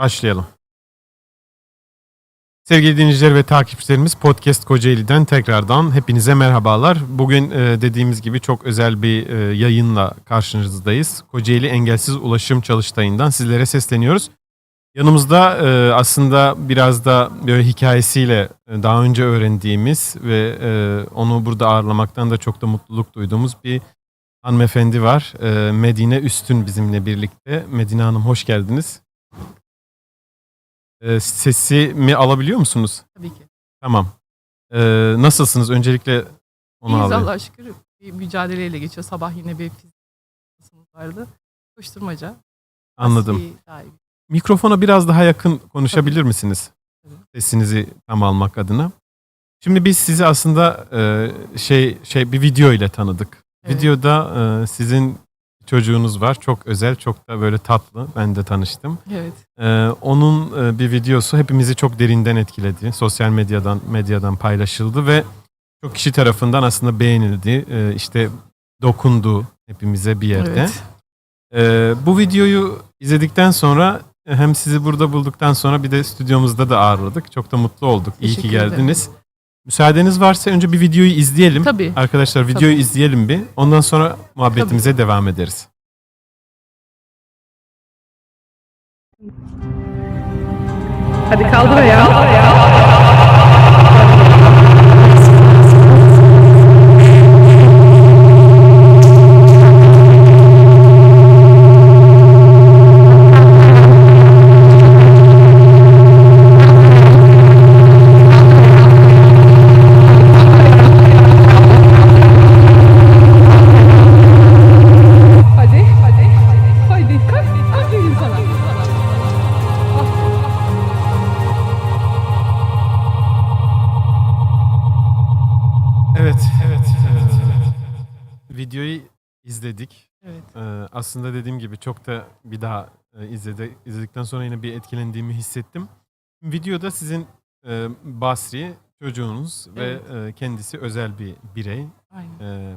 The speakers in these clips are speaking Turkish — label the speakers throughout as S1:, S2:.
S1: Başlayalım. Sevgili dinleyiciler ve takipçilerimiz Podcast Kocaeli'den tekrardan hepinize merhabalar. Bugün e, dediğimiz gibi çok özel bir e, yayınla karşınızdayız. Kocaeli Engelsiz Ulaşım Çalıştayı'ndan sizlere sesleniyoruz. Yanımızda e, aslında biraz da böyle hikayesiyle daha önce öğrendiğimiz ve onu burada ağırlamaktan da çok da mutluluk duyduğumuz bir hanımefendi var. Medine Üstün bizimle birlikte. Medine Hanım hoş geldiniz. E, sesimi alabiliyor musunuz?
S2: Tabii ki.
S1: Tamam. E, nasılsınız? Öncelikle onu
S2: İyiyiz
S1: alayım.
S2: Allah'a şükür. Bir mücadeleyle geçiyor. Sabah yine bir fizik vardı. Koşturmaca.
S1: Anladım. Mikrofona biraz daha yakın konuşabilir misiniz?
S2: Tabii.
S1: Sesinizi tam almak adına. Şimdi biz sizi aslında e, şey şey bir video ile tanıdık.
S2: Evet.
S1: Videoda e, sizin çocuğunuz var. Çok özel, çok da böyle tatlı. Ben de tanıştım.
S2: Evet.
S1: E, onun e, bir videosu hepimizi çok derinden etkiledi. Sosyal medyadan medyadan paylaşıldı ve çok kişi tarafından aslında beğenildi. E, işte dokundu hepimize bir yerde.
S2: Evet.
S1: Ee, bu videoyu izledikten sonra hem sizi burada bulduktan sonra bir de stüdyomuzda da ağırladık. Çok da mutlu olduk. İyi ki
S2: Teşekkür ederim.
S1: Müsaadeniz varsa önce bir videoyu izleyelim.
S2: Tabii.
S1: Arkadaşlar videoyu
S2: Tabii.
S1: izleyelim bir. Ondan sonra muhabbetimize devam ederiz.
S2: Hadi kaldır ayağı. Hadi,
S1: aslında dediğim gibi çok da bir daha e, izledi, izledikten sonra yine bir etkilendiğimi hissettim. Videoda sizin e, Basri çocuğunuz ve e, kendisi özel bir birey.
S2: Aynen.
S1: Ee,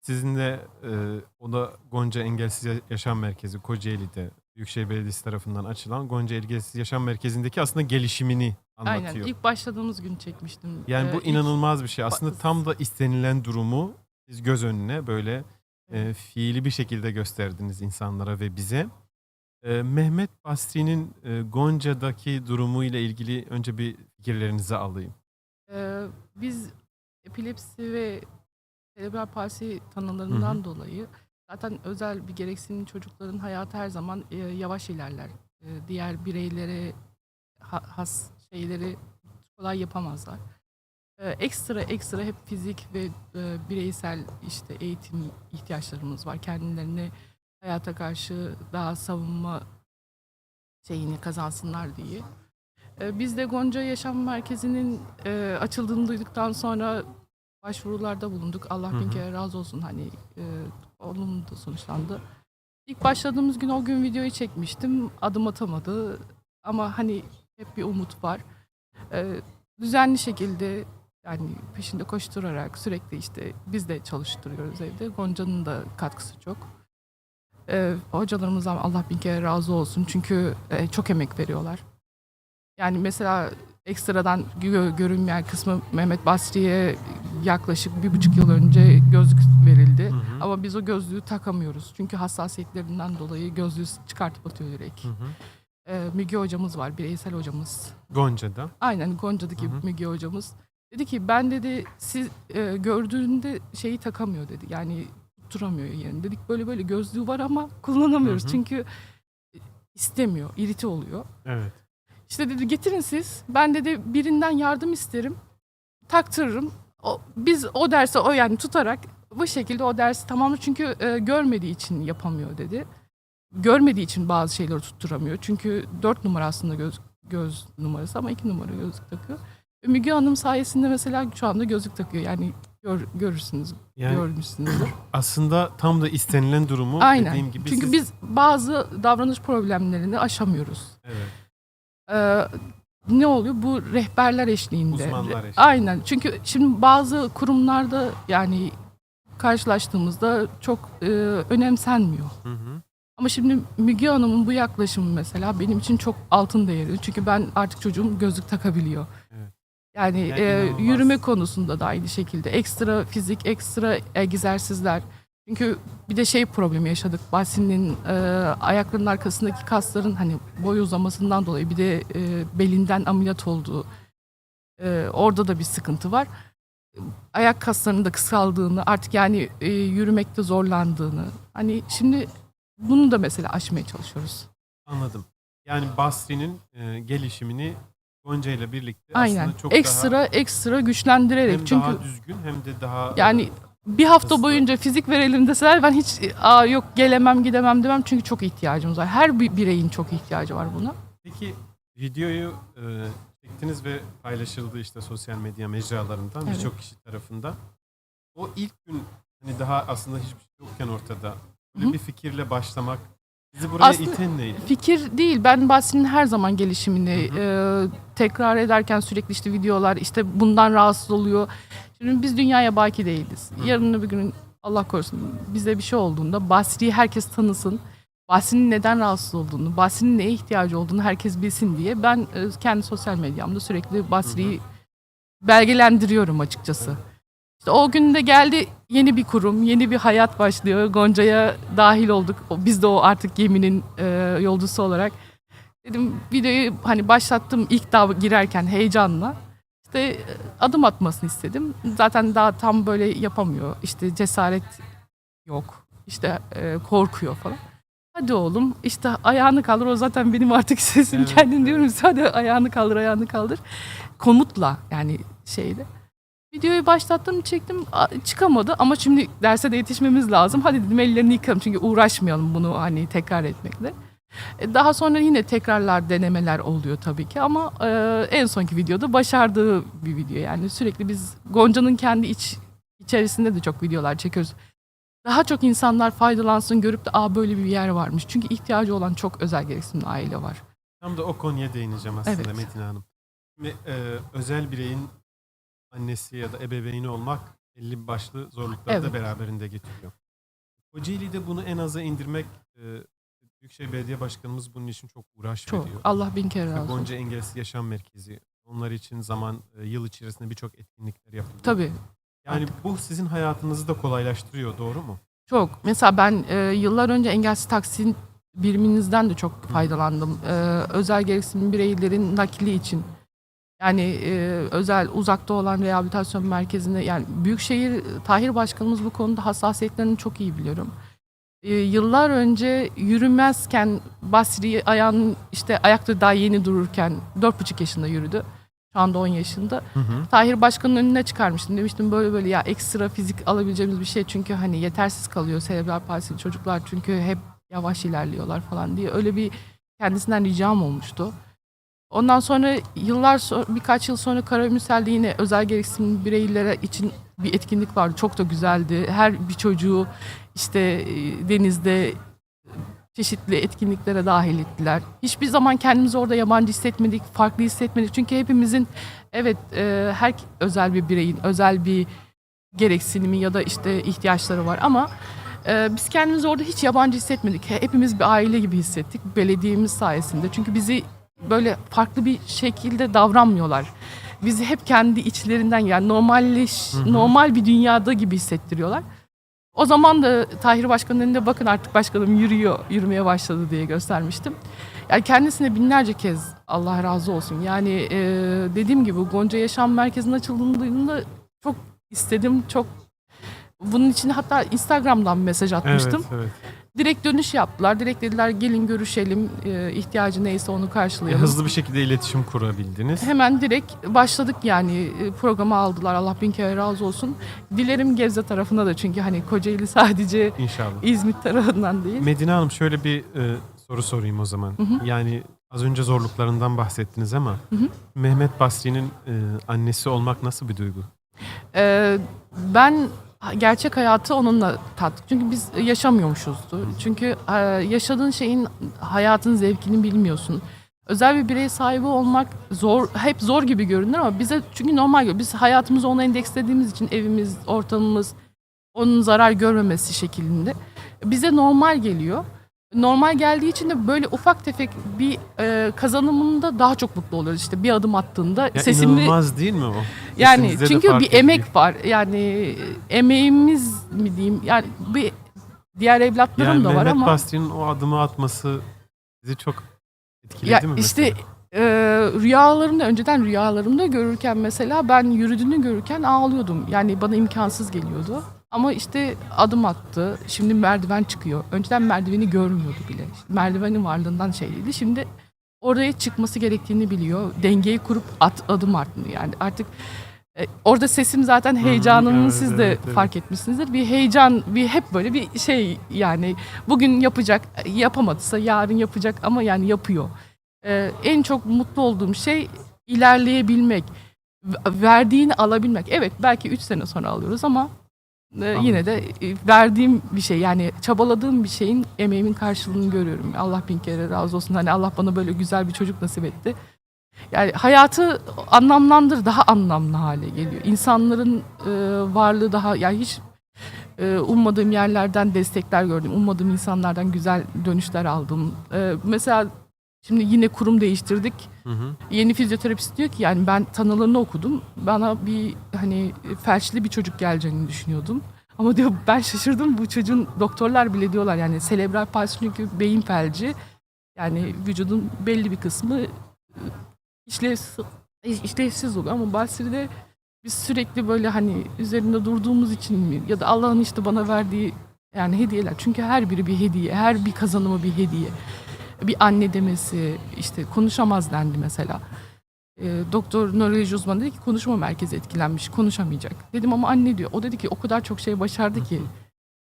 S1: sizinle e, o da Gonca Engelsiz Yaşam Merkezi Kocaeli'de Büyükşehir Belediyesi tarafından açılan Gonca Engelsiz Yaşam Merkezi'ndeki aslında gelişimini
S2: Aynen.
S1: anlatıyor.
S2: İlk başladığımız gün çekmiştim.
S1: yani
S2: Ee,
S1: bu
S2: ilk-
S1: inanılmaz bir şey. Aslında tam da istenilen durumu siz göz önüne böyle e, fiili bir şekilde gösterdiniz insanlara ve bize. E, Mehmet Basri'nin e, Gonca'daki durumu ile ilgili önce bir fikirlerinizi alayım.
S2: Ee, biz epilepsi ve serebral palsi tanılarından
S1: Hı hı.
S2: dolayı zaten özel bir gereksinim çocukların hayatı her zaman e, yavaş ilerler. E, diğer bireylere ha- has şeyleri kolay yapamazlar. E, ekstra ekstra hep fizik ve e, bireysel işte eğitim ihtiyaçlarımız var. Kendilerini hayata karşı daha savunma şeyini kazansınlar diye. E, Biz de Gonca Yaşam Merkezi'nin e, açıldığını duyduktan sonra başvurularda bulunduk. Allah bin kere razı olsun hani e, olumlu da sonuçlandı. İlk başladığımız gün o gün videoyu çekmiştim. Adım atamadı ama hani hep bir umut var. E, düzenli şekilde yani peşinde koşturarak sürekli işte biz de çalıştırıyoruz evde. Gonca'nın da katkısı çok. E, hocalarımızdan Allah bin kere razı olsun çünkü e, çok emek veriyorlar. Yani mesela ekstradan gö- görünmeyen kısmı Mehmet Basri'ye yaklaşık bir buçuk yıl önce gözlük verildi.
S1: Hı hı.
S2: Ama biz o gözlüğü takamıyoruz. Çünkü hassasiyetlerinden dolayı gözlüğü çıkartıp atıyor direkt.
S1: Hı hı.
S2: Ee, Müge hocamız var, bireysel hocamız.
S1: Gonca'da.
S2: Aynen Gonca'daki
S1: Hı hı.
S2: Müge hocamız. Dedi ki ben dedi siz e, gördüğünde şeyi takamıyor dedi. Yani tutturamıyor yerini. Dedik böyle böyle gözlüğü var ama kullanamıyoruz.
S1: Hı hı.
S2: Çünkü e, istemiyor, irite oluyor.
S1: Evet.
S2: İşte dedi getirin siz. Ben dedi birinden yardım isterim. Taktırırım. O, biz o dersi o yani tutarak bu şekilde o dersi tamamlar. Çünkü e, görmediği için yapamıyor dedi. Görmediği için bazı şeyleri tutturamıyor. Çünkü dört numara aslında göz, göz numarası ama iki numara gözlük takıyor. Müge Hanım sayesinde mesela şu anda gözlük takıyor. Yani gör, görürsünüz,
S1: Yani
S2: görmüşsünüzdür.
S1: aslında tam da istenilen durumu
S2: Aynen.
S1: dediğim gibi
S2: Çünkü
S1: siz-
S2: biz bazı davranış problemlerini aşamıyoruz.
S1: evet,
S2: Ee, ne oluyor? Bu rehberler eşliğinde.
S1: Uzmanlar eşliğinde.
S2: Aynen. Çünkü şimdi bazı kurumlarda yani karşılaştığımızda çok e, önemsenmiyor.
S1: hı hı.
S2: Ama şimdi Müge Hanım'ın bu yaklaşımı mesela benim için çok altın değeri. Çünkü ben artık çocuğum gözlük takabiliyor. Yani, e, yürüme konusunda da aynı şekilde. Ekstra fizik, ekstra egzersizler. Çünkü bir de şey problemi yaşadık. Bahsin'in e, ayaklarının arkasındaki kasların hani boy uzamasından dolayı bir de e, belinden ameliyat olduğu e, orada da bir sıkıntı var. Ayak kaslarının da kısaldığını, artık yani e, yürümekte zorlandığını. Hani şimdi bunu da mesela aşmaya çalışıyoruz.
S1: Anladım. Yani Basri'nin e, gelişimini Gonca ile birlikte
S2: Aynen.
S1: aslında çok
S2: ekstra
S1: daha
S2: ekstra güçlendirerek.
S1: hem
S2: Çünkü
S1: daha düzgün hem de daha
S2: yani bir hafta
S1: hızlı.
S2: boyunca fizik verelim deseler ben hiç Aa, yok gelemem gidemem demem çünkü çok ihtiyacımız var. Her bir bireyin çok ihtiyacı var buna.
S1: Peki videoyu e, çektiniz ve paylaşıldı işte sosyal medya mecralarından
S2: Evet.
S1: birçok kişi tarafından. O ilk gün hani daha aslında hiçbir şey yokken ortada böyle
S2: Hı.
S1: bir fikirle başlamak sizi buraya
S2: Aslında-
S1: iten neydi?
S2: Fikir değil. Ben Bahsin'in her zaman gelişimini e, tekrar ederken sürekli işte videolar işte bundan rahatsız oluyor. Şimdi biz dünyaya baki değiliz. Yarın bir gün Allah korusun bize bir şey olduğunda Basri'yi herkes tanısın. Bahsin'in neden rahatsız olduğunu, Bahsin'in neye ihtiyacı olduğunu herkes bilsin diye ben e, kendi sosyal medyamda sürekli Basri'yi belgelendiriyorum açıkçası. İşte o günde geldi yeni bir kurum, yeni bir hayat başlıyor. Gonca'ya dahil olduk. Biz de o artık geminin e, yolcusu olarak. Dedim videoyu hani başlattım ilk daha girerken heyecanla. İşte e, adım atmasını istedim. Zaten daha tam böyle yapamıyor. İşte cesaret yok. İşte e, korkuyor falan. Hadi oğlum işte ayağını kaldır. O zaten benim artık sesim
S1: Evet,
S2: kendim diyorum. Hadi ayağını kaldır ayağını kaldır. Komutla yani şeyde. Videoyu başlattım çektim çıkamadı ama şimdi derse de yetişmemiz lazım. Hadi dedim ellerini yıkayalım çünkü uğraşmayalım bunu hani tekrar etmekle. E, Daha sonra yine tekrarlar denemeler oluyor tabii ki ama e, en sonki videoda başardığı bir video yani sürekli biz Gonca'nın kendi iç içerisinde de çok videolar çekiyoruz. Daha çok insanlar faydalansın görüp de aa böyle bir yer varmış. Çünkü ihtiyacı olan çok özel gereksinimli aile var.
S1: Tam da o konuya değineceğim aslında
S2: Evet.
S1: Metin Hanım. Şimdi, e, özel bireyin annesi ya da ebeveyni olmak belli başlı zorlukları da
S2: Evet.
S1: beraberinde getiriyor. Kocaeli'de bunu en aza indirmek e, Büyükşehir Belediye Başkanımız bunun için çok uğraş
S2: Çok.
S1: veriyor.
S2: Allah bin kere razı olsun.
S1: Gonca Engelsiz Yaşam Merkezi onlar için zaman e, yıl içerisinde birçok etkinlikler yapılıyor.
S2: Tabii.
S1: Yani bu sizin hayatınızı da kolaylaştırıyor doğru mu?
S2: Çok. Mesela ben e, yıllar önce engelsiz taksin biriminizden de çok faydalandım. E, özel gereksinim bireylerin nakli için. Yani e, özel uzakta olan rehabilitasyon merkezinde yani Büyükşehir Tahir Başkanımız bu konuda hassasiyetlerini çok iyi biliyorum. E, yıllar önce yürümezken Basri ayağının işte ayakta daha yeni dururken 4,5 yaşında yürüdü. Şu anda 10 yaşında.
S1: Hı hı.
S2: Tahir Başkan'ın önüne çıkarmıştım. Demiştim böyle böyle ya ekstra fizik alabileceğimiz bir şey çünkü hani yetersiz kalıyor serebral palsili çocuklar çünkü hep yavaş ilerliyorlar falan diye öyle bir kendisinden ricam olmuştu. Ondan sonra yıllar sonra birkaç yıl sonra Karamürsel'de yine özel gereksinim bireylere için bir etkinlik vardı. Çok da güzeldi. Her bir çocuğu işte e, denizde çeşitli etkinliklere dahil ettiler. Hiçbir zaman kendimizi orada yabancı hissetmedik, farklı hissetmedik. Çünkü hepimizin evet e, her özel bir bireyin özel bir gereksinimi ya da işte ihtiyaçları var ama e, biz kendimizi orada hiç yabancı hissetmedik. Hepimiz bir aile gibi hissettik belediyemiz sayesinde. Çünkü bizi böyle farklı bir şekilde davranmıyorlar. Bizi hep kendi içlerinden yani normalleş,
S1: Hı hı.
S2: normal bir dünyada gibi hissettiriyorlar. O zaman da Tahir Başkan'ın önünde bakın artık başkanım yürüyor, yürümeye başladı diye göstermiştim. Yani kendisine binlerce kez Allah razı olsun. Yani e, dediğim gibi Gonca Yaşam Merkezi'nin açıldığında çok istedim, çok bunun için hatta Instagram'dan mesaj atmıştım.
S1: Evet, evet.
S2: Direkt dönüş yaptılar. Direkt dediler gelin görüşelim, e, ihtiyacı neyse onu
S1: E,
S2: karşılayalım.
S1: hızlı bir şekilde iletişim kurabildiniz.
S2: Hemen direkt başladık yani e, programa aldılar. Allah bin kere razı olsun. Dilerim Gebze tarafında da çünkü hani Kocaeli sadece
S1: İnşallah.
S2: İzmit tarafından değil.
S1: Medine Hanım şöyle bir e, soru sorayım o zaman.
S2: hı.
S1: Yani az önce zorluklarından bahsettiniz ama
S2: Hı hı.
S1: Mehmet Basri'nin e, annesi olmak nasıl bir duygu?
S2: Ee, ben gerçek hayatı onunla tattık. Çünkü biz yaşamıyormuşuzdu. Çünkü e, yaşadığın şeyin hayatın zevkini bilmiyorsun. Özel bir birey sahibi olmak zor, hep zor gibi görünür ama bize çünkü normal. Biz hayatımızı ona endekslediğimiz için evimiz, ortamımız onun zarar görmemesi şeklinde bize normal geliyor. Normal geldiği için de böyle ufak tefek bir e, kazanımında daha çok mutlu oluyoruz. İşte bir adım attığında
S1: Ya
S2: sesimi
S1: inanılmaz değil mi o?
S2: yani
S1: Sesinize
S2: çünkü bir
S1: ediliyor.
S2: emek var. Yani emeğimiz mi diyeyim? Yani bir diğer evlatlarım
S1: Yani
S2: da var
S1: Mehmet
S2: ama
S1: Basri'nin o adımı atması sizi çok etkiledi
S2: ya
S1: mi
S2: işte
S1: mesela?
S2: e, rüyalarımda önceden rüyalarımda görürken mesela ben yürüdüğünü görürken ağlıyordum. Yani bana imkansız geliyordu. Ama işte adım attı. Şimdi merdiven çıkıyor. Önceden merdiveni görmüyordu bile. Merdivenin varlığından şeydi. Şimdi oraya çıkması gerektiğini biliyor. Dengeyi kurup at, adım attı. Yani artık e, orada sesim zaten heyecanını
S1: evet,
S2: siz de
S1: evet, evet.
S2: fark etmişsinizdir. Bir heyecan, bir hep böyle bir şey yani bugün yapacak, yapamadıysa yarın yapacak ama yani yapıyor. Ee, en çok mutlu olduğum şey ilerleyebilmek, verdiğini alabilmek. Evet belki 3 sene sonra alıyoruz ama e, yine de e, verdiğim bir şey yani çabaladığım bir şeyin emeğimin karşılığını görüyorum. Allah bin kere razı olsun. Hani Allah bana böyle güzel bir çocuk nasip etti. Yani hayatı anlamlandır, daha anlamlı hale geliyor. İnsanların e, varlığı daha yani hiç e, ummadığım yerlerden destekler gördüm. Ummadığım insanlardan güzel dönüşler aldım. E, mesela şimdi yine kurum değiştirdik.
S1: Hı hı.
S2: Yeni fizyoterapist diyor ki yani ben tanılarını okudum. Bana bir hani felçli bir çocuk geleceğini düşünüyordum. Ama diyor ben şaşırdım bu çocuğun doktorlar bile diyorlar yani selebral palsi çünkü beyin felci. Yani vücudun belli bir kısmı e, işlevsiz, işlevsiz oluyor ama Basri'de biz sürekli böyle hani üzerinde durduğumuz için mi ya da Allah'ın işte bana verdiği yani hediyeler. Çünkü her biri bir hediye, her bir kazanımı bir hediye. Bir anne demesi, işte konuşamaz dendi mesela. E, doktor nöroloji uzmanı dedi ki konuşma merkezi etkilenmiş, konuşamayacak. Dedim ama anne diyor. O dedi ki o kadar çok şey başardı ki.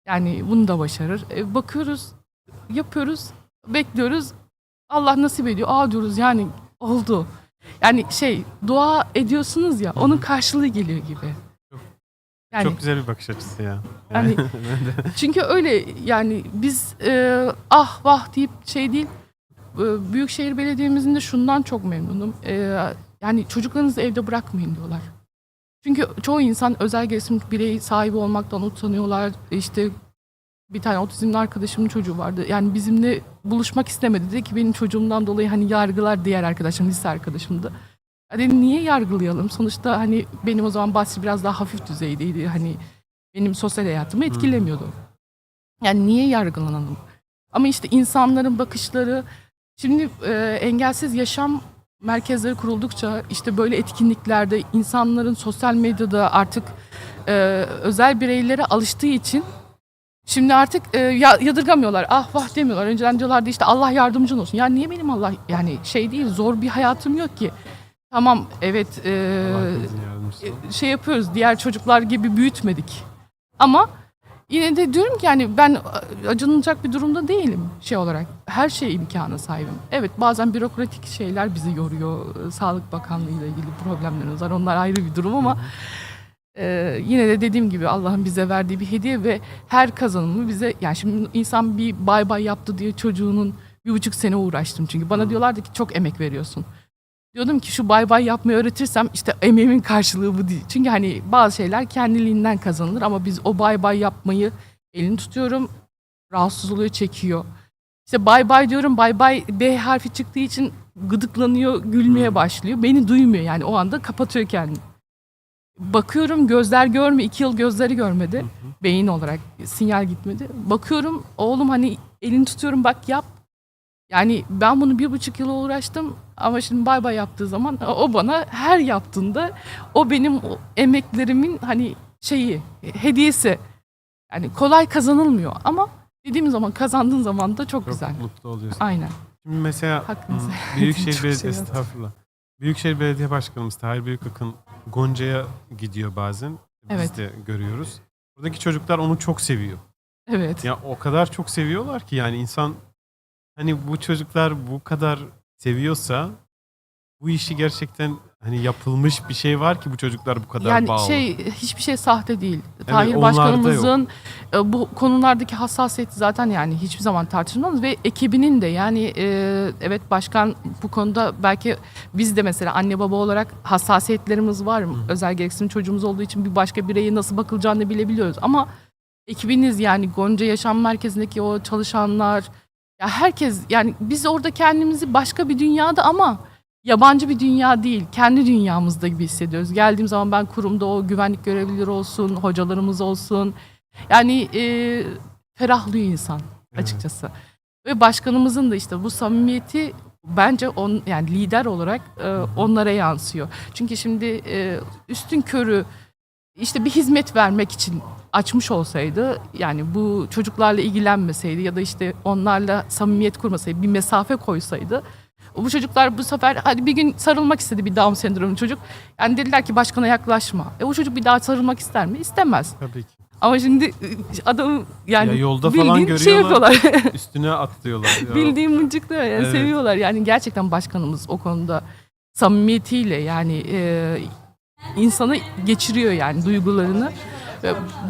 S2: Yani bunu da başarır. E, bakıyoruz, yapıyoruz, bekliyoruz. Allah nasip ediyor. Aa diyoruz yani oldu. Yani şey dua ediyorsunuz ya onun karşılığı geliyor gibi. Yani
S1: Çok güzel bir bakış açısı ya. Ben de-
S2: çünkü öyle yani biz e, ah vah deyip şey değil. E, Büyükşehir Belediye'mizin de şundan çok memnunum. E, yani çocuklarınızı evde bırakmayın diyorlar. Çünkü çoğu insan özel gelişim birey sahibi olmaktan utanıyorlar. İşte bir tane otizmli arkadaşımın çocuğu vardı. Yani bizimle buluşmak istemedi. Dedi ki benim çocuğumdan dolayı hani yargılar diğer arkadaşım, lise arkadaşımdı. Dedim niye yargılayalım? Sonuçta hani benim o zaman Basri biraz daha hafif düzeydeydi. Hani benim sosyal hayatımı etkilemiyordu. Yani niye yargılanalım? Ama işte insanların bakışları şimdi e, engelsiz yaşam merkezleri kuruldukça işte böyle etkinliklerde insanların sosyal medyada artık e, özel bireylere alıştığı için şimdi artık e, ya- yadırgamıyorlar. Ah vah demiyorlar. Önceden diyorlardı işte Allah yardımcın olsun. Ya niye benim Allah yani şey değil zor bir hayatım yok ki. Tamam evet e, şey yapıyoruz. Diğer çocuklar gibi büyütmedik. Ama yine de diyorum ki yani ben acınılacak bir durumda değilim şey olarak. Her şeye imkanı sahibim. Evet bazen bürokratik şeyler bizi yoruyor. Sağlık Bakanlığı ile ilgili problemlerimiz var. Onlar ayrı bir durum ama e, yine de dediğim gibi Allah'ın bize verdiği bir hediye ve her kazanımı bize yani şimdi insan bir bay bay yaptı diye çocuğunun bir buçuk sene uğraştım çünkü. Bana diyorlardı ki çok emek veriyorsun. Diyordum ki şu bay bay yapmayı öğretirsem işte emeğimin karşılığı bu değil. Çünkü hani bazı şeyler kendiliğinden kazanılır ama biz o bay bay yapmayı elini tutuyorum rahatsız oluyor çekiyor. İşte bay bay diyorum bay bay B harfi çıktığı için gıdıklanıyor gülmeye başlıyor. Beni duymuyor yani o anda kapatıyor kendini. Bakıyorum gözler görmüyor. iki yıl gözleri görmedi. Beyin olarak sinyal gitmedi. Bakıyorum oğlum hani elini tutuyorum bak yap. Yani ben bunu bir buçuk yıl uğraştım ama şimdi bay bay yaptığı zaman o bana her yaptığında o benim o emeklerimin hani şeyi hediyesi. Yani kolay kazanılmıyor ama dediğim zaman kazandığın zaman da çok,
S1: Çok
S2: güzel.
S1: mutlu oluyorsun.
S2: Aynen.
S1: Şimdi mesela hmm, Büyükşehir
S2: çok
S1: Belediye
S2: şey yaptım.
S1: estağfurullah. Büyükşehir Belediye Başkanımız Tahir Büyükakın Gonca'ya gidiyor bazen. Biz
S2: Evet.
S1: de görüyoruz. Buradaki çocuklar onu çok seviyor.
S2: Evet.
S1: Ya o kadar çok seviyorlar ki yani insan hani bu çocuklar bu kadar seviyorsa bu işi gerçekten hani yapılmış bir şey var ki bu çocuklar bu kadar
S2: yani
S1: bağlı.
S2: şey hiçbir şey sahte değil. Tahir
S1: onlarda
S2: Başkanımızın e, bu konulardaki hassasiyeti zaten yani hiçbir zaman tartışılmaz ve ekibinin de yani e, evet başkan bu konuda belki biz de mesela anne baba olarak hassasiyetlerimiz var? Özel gereksinim çocuğumuz olduğu için bir başka bireye nasıl bakılacağını bilebiliyoruz ama ekibiniz yani Gonca Yaşam Merkezi'ndeki o çalışanlar Ya herkes yani biz orada kendimizi başka bir dünyada ama yabancı bir dünya değil. Kendi dünyamızda gibi hissediyoruz. Geldiğim zaman ben kurumda o güvenlik görevlileri olsun, hocalarımız olsun. Yani e, ferahlıyor insan
S1: Evet.
S2: açıkçası. Ve başkanımızın da işte bu samimiyeti bence on yani lider olarak e, onlara yansıyor. Çünkü şimdi e, üstün körü işte bir hizmet vermek için açmış olsaydı yani bu çocuklarla ilgilenmeseydi ya da işte onlarla samimiyet kurmasaydı bir mesafe koysaydı bu çocuklar bu sefer hadi bir gün sarılmak istedi bir Down sendromlu çocuk. Yani dediler ki başkana yaklaşma. E o çocuk bir daha sarılmak ister mi? İstemez.
S1: Tabii ki.
S2: Ama şimdi adam yani
S1: Ya yolda falan
S2: bildiğin şey yapıyorlar.
S1: Üstüne atlıyorlar. Ya.
S2: Bildiğim mıncıklıyor yani
S1: Evet.
S2: seviyorlar. Yani gerçekten başkanımız o konuda samimiyetiyle yani e, insanı geçiriyor yani duygularını.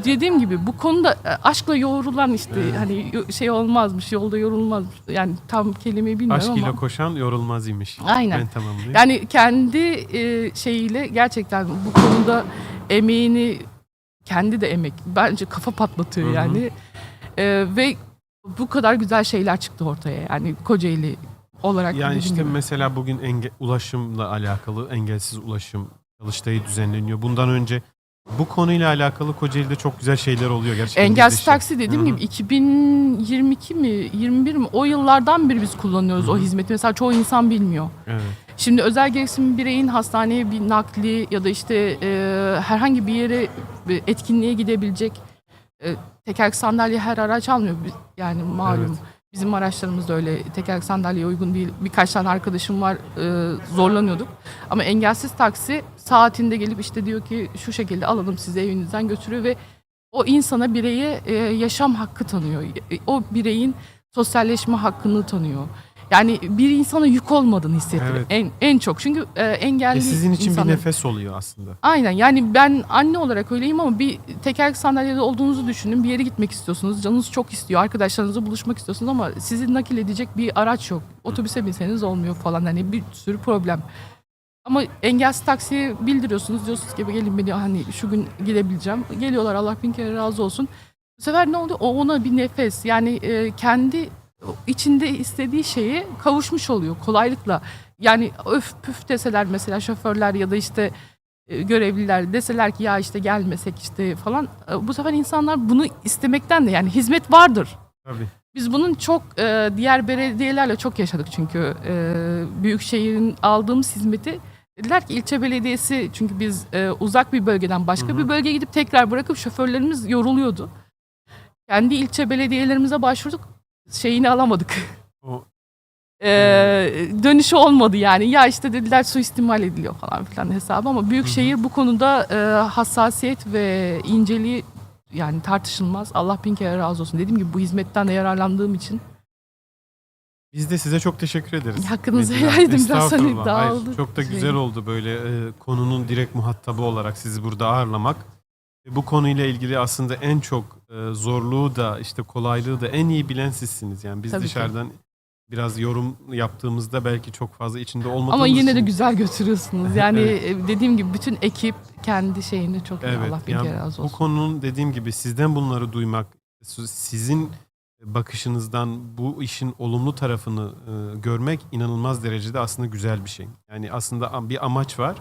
S2: Dediğim gibi bu konuda e, aşkla yoğrulan işte hani şey olmazmış, yolda yorulmazmış. Yani tam kelimeyi bilmiyorum
S1: Aşk ile
S2: ama.
S1: koşan yorulmaz imiş.
S2: Aynen.
S1: Ben tamamlayayım.
S2: Yani kendi e, şeyiyle gerçekten bu konuda emeğini kendi de emek bence kafa patlatıyor
S1: Hı hı.
S2: yani. E, ve bu kadar güzel şeyler çıktı ortaya yani Kocaeli olarak.
S1: Yani işte
S2: gibi.
S1: mesela bugün enge- ulaşımla alakalı engelsiz ulaşım çalıştayı düzenleniyor. Bundan önce bu konuyla alakalı Kocaeli'de çok güzel şeyler oluyor gerçekten.
S2: Engelsiz
S1: şey-
S2: taksi dediğim gibi 2022 mi 21 mi o yıllardan beri biz kullanıyoruz
S1: Hı
S2: o hizmeti. Mesela çoğu insan bilmiyor.
S1: Evet.
S2: Şimdi özel gereksinim bireyin hastaneye bir nakli ya da işte e, herhangi bir yere bir etkinliğe gidebilecek e, tekerlek sandalye her araç almıyor. Yani malum
S1: Evet.
S2: Bizim araçlarımız da öyle tekerlek sandalyeye uygun değil. Birkaç tane arkadaşım var e, zorlanıyorduk. Ama engelsiz taksi saatinde gelip işte diyor ki şu şekilde alalım sizi evinizden götürüyor ve o insana bireye e, yaşam hakkı tanıyor. E, O bireyin sosyalleşme hakkını tanıyor. Yani bir insana yük olmadığını hissettiriyor
S1: Evet.
S2: en en çok. Çünkü e, engelli
S1: E sizin için
S2: insanlar-
S1: bir nefes oluyor aslında.
S2: Aynen yani ben anne olarak öyleyim ama bir tekerlek sandalyede olduğunuzu düşünün. Bir yere gitmek istiyorsunuz. Canınız çok istiyor. Arkadaşlarınızla buluşmak istiyorsunuz ama sizi nakil edecek bir araç yok. Otobüse binseniz olmuyor falan. Hani bir sürü problem. Ama engelsiz taksiye bildiriyorsunuz. Diyorsunuz ki gelin beni hani şu gün gidebileceğim. Geliyorlar Allah bin kere razı olsun. Bu sefer ne oldu? O ona bir nefes. Yani e, kendi içinde istediği şeye kavuşmuş oluyor kolaylıkla. Yani öf püf deseler mesela şoförler ya da işte e, görevliler deseler ki ya işte gelmesek işte falan e, bu sefer insanlar bunu istemekten de yani hizmet vardır.
S1: Tabii.
S2: Biz bunun çok e, diğer belediyelerle çok yaşadık çünkü e, büyük şehrin aldığımız hizmeti dediler ki ilçe belediyesi çünkü biz e, uzak bir bölgeden başka
S1: Hı hı.
S2: bir bölgeye gidip tekrar bırakıp şoförlerimiz yoruluyordu. Kendi ilçe belediyelerimize başvurduk şeyini alamadık.
S1: O
S2: E, dönüşü olmadı yani. Ya işte dediler suistimal ediliyor falan filan hesabı ama Büyükşehir bu konuda e, hassasiyet ve inceliği yani tartışılmaz. Allah bin kere razı olsun. Dediğim gibi bu hizmetten de yararlandığım için
S1: Biz de size çok teşekkür ederiz.
S2: Hakkınızı helal edin. Biraz hani.
S1: Hayır,
S2: dağıldı
S1: Çok da
S2: şey.
S1: güzel oldu böyle e, konunun direkt muhatabı olarak sizi burada ağırlamak. E, bu konuyla ilgili aslında en çok e, zorluğu da işte kolaylığı da en iyi bilen sizsiniz. Yani biz
S2: Tabii ki.
S1: dışarıdan biraz yorum yaptığımızda belki çok fazla içinde olmadığımız
S2: Ama yine de
S1: için-
S2: güzel götürüyorsunuz. Yani e, dediğim gibi bütün ekip kendi şeyini çok iyi.
S1: Evet.
S2: Allah bin
S1: yani
S2: kere razı
S1: bu
S2: olsun.
S1: konunun dediğim gibi sizden bunları duymak, sizin bakışınızdan bu işin olumlu tarafını e, görmek inanılmaz derecede aslında güzel bir şey. Yani aslında bir amaç var.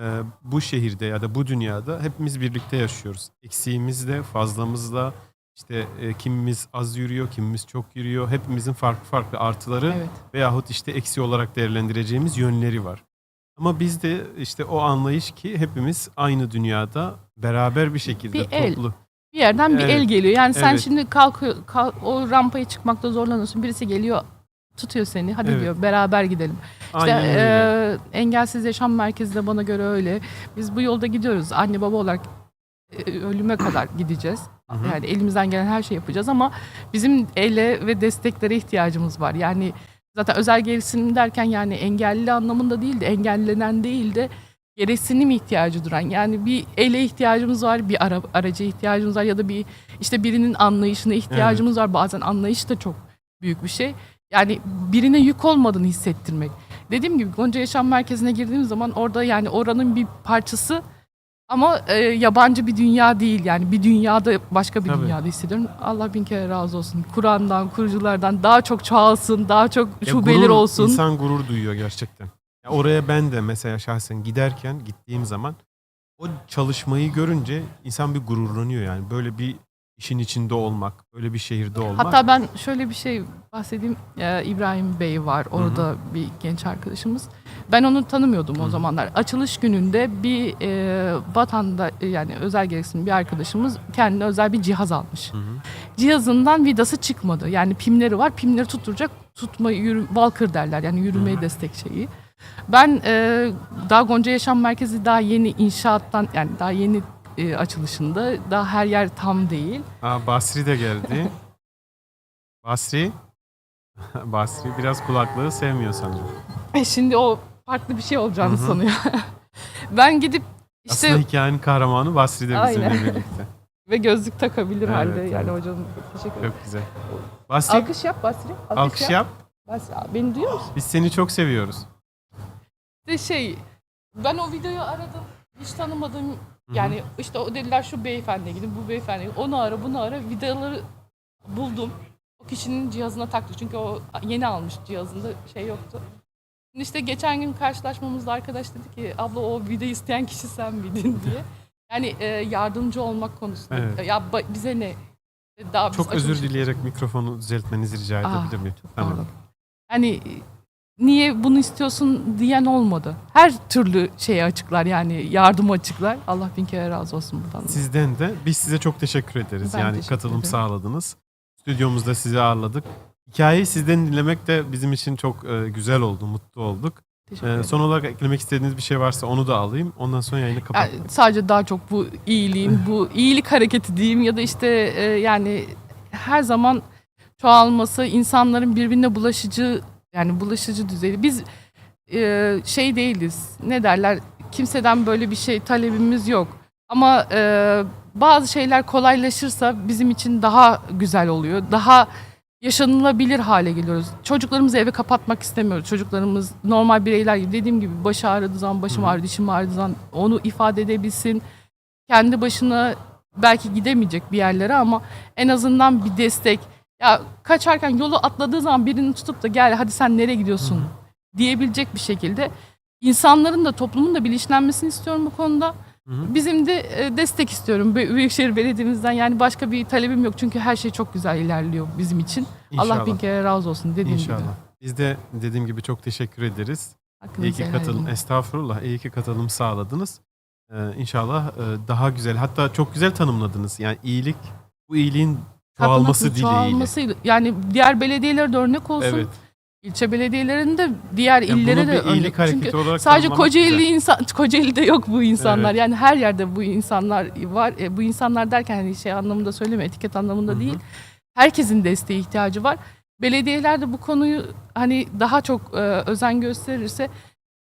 S1: E, bu şehirde ya da bu dünyada hepimiz birlikte yaşıyoruz. Eksiğimizle, fazlamızla, işte e, kimimiz az yürüyor, kimimiz çok yürüyor. Hepimizin farklı farklı artıları
S2: Evet.
S1: veyahut işte eksi olarak değerlendireceğimiz yönleri var. Ama bizde işte o anlayış ki hepimiz aynı dünyada beraber bir şekilde
S2: Bir el.
S1: toplu.
S2: Bir yerden bir
S1: Evet.
S2: el geliyor. Yani sen
S1: Evet.
S2: şimdi kalkıyor, kalk, o rampaya çıkmakta zorlanıyorsun. Birisi geliyor tutuyor seni. Hadi
S1: Evet.
S2: diyor beraber gidelim. İşte
S1: Aynen öyle.
S2: e, engelsiz yaşam merkezi de bana göre öyle. Biz bu yolda gidiyoruz. Anne baba olarak e, ölüme kadar gideceğiz. Yani elimizden gelen her şeyi yapacağız ama bizim ele ve desteklere ihtiyacımız var. Yani zaten özel gereksinim derken yani engelli anlamında değil de engellenen değil de gereksinim ihtiyacı duran. Yani bir ele ihtiyacımız var, bir ara, araca ihtiyacımız var ya da bir işte birinin anlayışına ihtiyacımız var. Bazen anlayış da çok büyük bir şey. Yani birine yük olmadığını hissettirmek. Dediğim gibi Gonca Yaşam Merkezi'ne girdiğim zaman orada yani oranın bir parçası Ama e, yabancı bir dünya değil yani bir dünyada başka bir
S1: Tabii.
S2: dünyada hissediyorum. Allah bin kere razı olsun. Kur'an'dan, kuruculardan daha çok çoğalsın, daha çok
S1: Ya
S2: şubeler
S1: gurur,
S2: olsun.
S1: İnsan gurur duyuyor gerçekten. Ya oraya ben de mesela şahsen giderken gittiğim zaman o çalışmayı görünce insan bir gururlanıyor yani. Böyle bir işin içinde olmak, böyle bir şehirde olmak.
S2: Hatta ben şöyle bir şey bahsedeyim. Ee, İbrahim Bey var orada bir genç arkadaşımız. Ben onu tanımıyordum o zamanlar. Açılış gününde bir e, vatanda yani özel gereksinimli bir arkadaşımız kendine özel bir cihaz almış.
S1: Hı hı.
S2: Cihazından vidası çıkmadı. Yani pimleri var. Pimleri tutturacak tutma yürü, walker derler. Yani yürümeye destek şeyi. Ben e, daha Gonca Yaşam Merkezi daha yeni inşaattan yani daha yeni e, açılışında. Daha her yer tam değil.
S1: Aa, Basri de geldi. Basri. Basri biraz kulaklığı sevmiyor sanırım.
S2: E şimdi o farklı bir şey olacağını
S1: Hı hı.
S2: sanıyor. ben gidip işte
S1: Aslında hikayenin kahramanı Basri de bizimle
S2: Aynen.
S1: birlikte.
S2: ve gözlük takabilir
S1: Evet,
S2: halde. Yani
S1: evet.
S2: hocam teşekkür ederim.
S1: Çok güzel. Basri
S2: Alkış yap Basri. Alkış,
S1: alkış yap.
S2: Basri, abi, beni duyuyor musun?
S1: Biz seni çok seviyoruz.
S2: İşte şey ben o videoyu aradım. Hiç tanımadığım yani işte o dediler şu beyefendiye gidin bu beyefendiye gidin. Onu ara bunu ara videoları buldum. O kişinin cihazına taktı. Çünkü o yeni almış cihazında şey yoktu. İşte geçen gün karşılaşmamızda arkadaş dedi ki abla o video isteyen kişi sen miydin diye. Yani e, yardımcı olmak konusunda.
S1: Evet.
S2: Ya bize ne? Daha
S1: Çok özür
S2: açılış-
S1: dileyerek mikrofonu düzeltmenizi rica
S2: Aa,
S1: edebilir miyim? Tamam.
S2: Yani niye bunu istiyorsun diyen olmadı. Her türlü şeyi açıklar yani yardım açıklar. Allah bin kere razı olsun buradan.
S1: Sizden de biz size çok teşekkür ederiz.
S2: Ben
S1: yani
S2: teşekkür
S1: katılım
S2: ederim.
S1: sağladınız. Stüdyomuzda sizi ağırladık. Hikayeyi sizden dinlemek de bizim için çok e, güzel oldu, mutlu olduk. E,
S2: ederim.
S1: son olarak eklemek istediğiniz bir şey varsa onu da alayım. Ondan sonra yayını
S2: Yani
S1: kapatalım.
S2: sadece daha çok bu iyiliğin, bu iyilik hareketi diyeyim ya da işte e, yani her zaman çoğalması, insanların birbirine bulaşıcı yani bulaşıcı düzeyde. Biz e, şey değiliz. Ne derler? Kimseden böyle bir şey talebimiz yok. Ama e, bazı şeyler kolaylaşırsa bizim için daha güzel oluyor. Daha yaşanılabilir hale geliyoruz. Çocuklarımızı eve kapatmak istemiyoruz. Çocuklarımız normal bireyler gibi dediğim gibi başı ağrıdığı zaman başım ağrıdı, dişim ağrıdığı zaman onu ifade edebilsin. Kendi başına belki gidemeyecek bir yerlere ama en azından bir destek. Ya kaçarken yolu atladığı zaman birini tutup da gel hadi sen nereye gidiyorsun diyebilecek bir şekilde insanların da toplumun da bilinçlenmesini istiyorum bu konuda.
S1: Hı hı.
S2: Bizim de e, destek istiyorum Büy- Büyükşehir Belediye'mizden. Yani başka bir talebim yok çünkü her şey çok güzel ilerliyor bizim için. Allah
S1: İnşallah.
S2: bin kere razı olsun dediğim
S1: İnşallah.
S2: gibi.
S1: Biz de dediğim gibi çok teşekkür ederiz.
S2: Hakkınızı
S1: İyi ki katılım, estağfurullah, iyi ki katılım sağladınız. Ee, inşallah e, daha güzel, hatta çok güzel tanımladınız. Yani iyilik, bu iyiliğin çoğalması dileğiyle.
S2: çoğalması, yani diğer belediyelere de örnek olsun.
S1: Evet.
S2: İlçe belediyelerinde diğer
S1: Yani
S2: illere de örnek. Çünkü
S1: olarak
S2: sadece Kocaeli
S1: güzel.
S2: insan Kocaeli'de yok bu insanlar.
S1: Evet.
S2: Yani her yerde bu insanlar var. E, bu insanlar derken hani şey anlamında söyleme, etiket anlamında
S1: Hı hı.
S2: değil. Herkesin desteğe ihtiyacı var. Belediyeler de bu konuyu hani daha çok e, özen gösterirse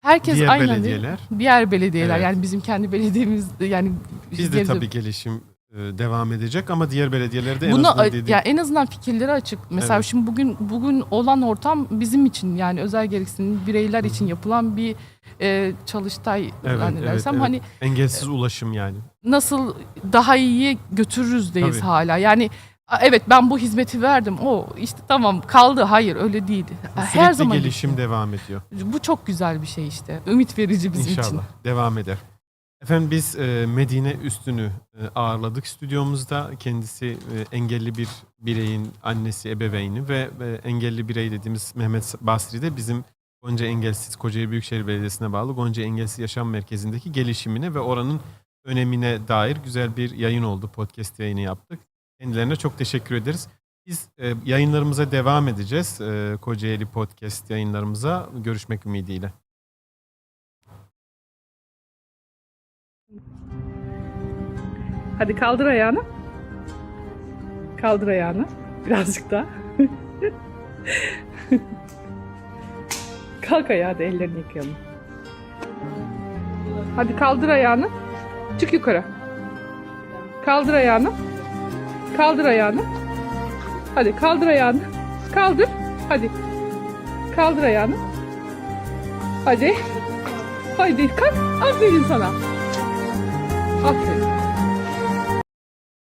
S2: herkes
S1: Diğer
S2: aynen
S1: belediyeler.
S2: diğer belediyeler
S1: Evet.
S2: yani bizim kendi belediyemiz yani
S1: Biz de tabii gelişim devam edecek ama diğer belediyelerde en
S2: Buna
S1: azından dedik.
S2: ya en azından fikirleri açık. Mesela
S1: Evet.
S2: şimdi bugün bugün olan ortam bizim için yani özel gereksinim bireyler için yapılan bir e, çalıştay
S1: Evet,
S2: zannedersem
S1: evet,
S2: hani
S1: Engelsiz ulaşım yani.
S2: nasıl daha iyiye götürürüzdeyiz
S1: Tabii.
S2: hala. Yani evet ben bu hizmeti verdim. O işte tamam kaldı. Hayır öyle değil. Her
S1: Sürekli
S2: zaman
S1: gelişim devam ediyor.
S2: Bu çok güzel bir şey işte. Ümit verici bizim
S1: İnşallah
S2: için.
S1: devam eder. Efendim biz e, Medine Üstün'ü e, ağırladık stüdyomuzda. Kendisi e, engelli bir bireyin annesi, ebeveyni ve engelli birey dediğimiz Mehmet Basri de bizim Gonca Engelsiz Kocaeli Büyükşehir Belediyesi'ne bağlı Gonca Engelsiz Yaşam Merkezi'ndeki gelişimine ve oranın önemine dair güzel bir yayın oldu. Podcast yayını yaptık. Kendilerine çok teşekkür ederiz. Biz e, yayınlarımıza devam edeceğiz. Kocaeli Podcast yayınlarımıza görüşmek ümidiyle.
S2: Hadi kaldır ayağını. Kaldır ayağını. Birazcık daha. Kalk ayağa da ellerini yıkayalım. Hadi kaldır ayağını. Çık yukarı. Kaldır ayağını. Kaldır ayağını. Hadi kaldır ayağını. Kaldır. Hadi. Kaldır ayağını. Hadi. Hadi kalk. Aferin sana.